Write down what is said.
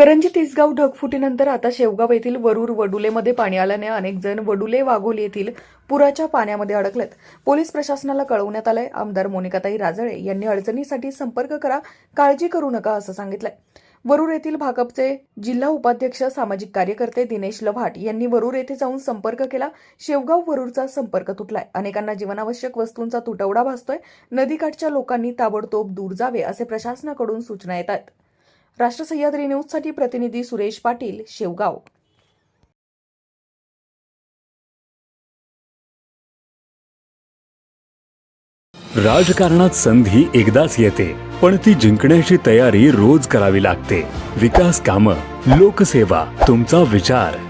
करंजी तिसगाव ढगफुटीनंतर आता शेवगाव येथील वरूर वडुलेमध्ये पाणी आल्याने अनेक जण वडुले वाघोली येथील पुराच्या पाण्यामध्ये अडकलेत. पोलीस प्रशासनाला कळवण्यात आलंय. आमदार मोनिकाताई राजळे यांनी अडचणीसाठी संपर्क करा काळजी करू नका असं सांगितलंय. वरूर येथील भाकपचे जिल्हा उपाध्यक्ष सामाजिक कार्यकर्ते दिनेश लव्हाट यांनी वरूर येथे जाऊन संपर्क केला. शेवगाव वरूरचा संपर्क तुटलाय. अनेकांना जीवनावश्यक वस्तूंचा तुटवडा भासतोय. नदीकाठच्या लोकांनी ताबडतोब दूर जावे असे प्रशासनाकडून सूचना येत आहेत. राष्ट्र सह्याद्री न्यूजसाठी प्रतिनिधी सुरेश पाटील शेवगाव. राजकारणात संधी एकदाच येते पण ती जिंकण्याची तयारी रोज करावी लागते. विकास कामं लोकसेवा तुमचा विचार.